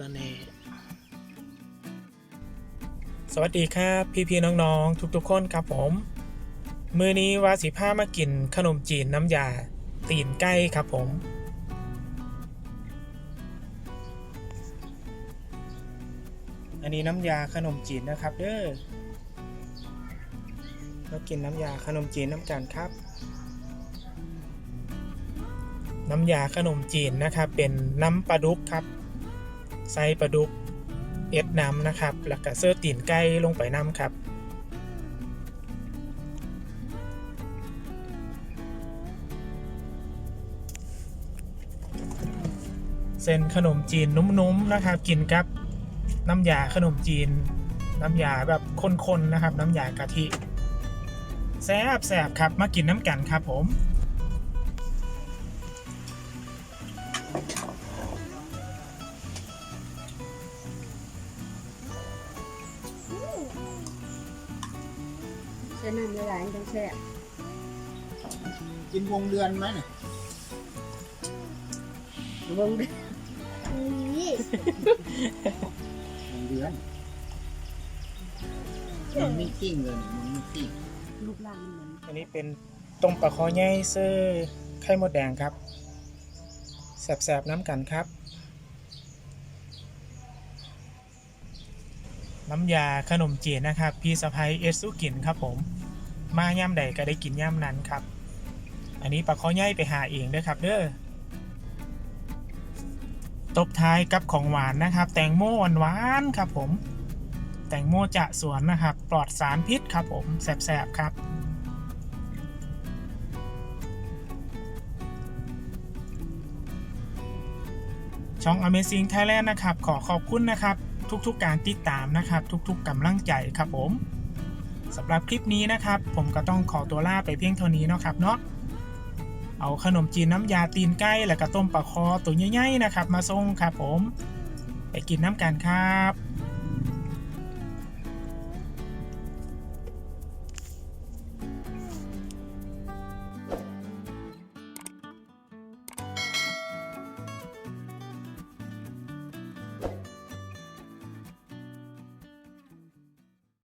ระเนสวัสดีครับพี่พี่ๆน้องๆ ทุกๆคนครับผม มือนี้วาสิผ้ามากินขนมจีนน้ำยาตีนไก่ครับผม อันนี้น้ำยาขนมจีนนะครับเด้อมากินน้ำยาขนมจีนน้ำกันครับ น้ำยาขนมจีนนะครับเป็นน้ำปลาดุกครับ ใส่ปลาดุกเอ็ดน้ำนะครับ แล้วก็เสื้อตีนไก่ลงไปน้ำครับ เส้นขนมจีนนุ่มๆนะครับ กินกับน้ำยาขนมจีน น้ำยาแบบข้นๆนะครับ น้ำยากะทิแซ่บแซบครับ มากินน้ำกันครับผม ใช้น้ำละลายต้องแช่บกินวงเดือนไหมเนี่ยวงดินี่วงเดือนมันไม่กิ้งเลยเนี่ยมันไม่กิ้งลูกล่างมันเหมือนอันนี้เป็นต้มปลาคอใหญ่เสื้อไข่มดแดงครับแสบๆน้ำกันครับ น้ำยาขนมจีนนะครับ พี่สะพ้ยเอสุกินครับผม มาย่ำใดก็ได้กินย่ำนั้นครับ อันนี้ปลาคอใหญ่ไปหาเองด้อครับเด้อตบท้ายกับของหวานนะครับ แตงโมหวานๆครับผม แตงโมจะสวนนะครับ ปลอดสารพิษครับผมแสบๆครับช่อง Amazing Thailand นะครับ ขอขอบคุณนะครับ ทุกๆการติดตามนะครับ ทุกๆกำลังใจครับผมสำหรับคลิปนี้นะครับ ผมก็ต้องขอตัวลาไปเพียงเท่านี้นะครับเนาะเอาขนมจีนน้ำยาตีนไก่แล้วก็ต้มปลาคอตัวใหญ่ๆนะครับ มาส่งครับผม ไปกินน้ำกันครับ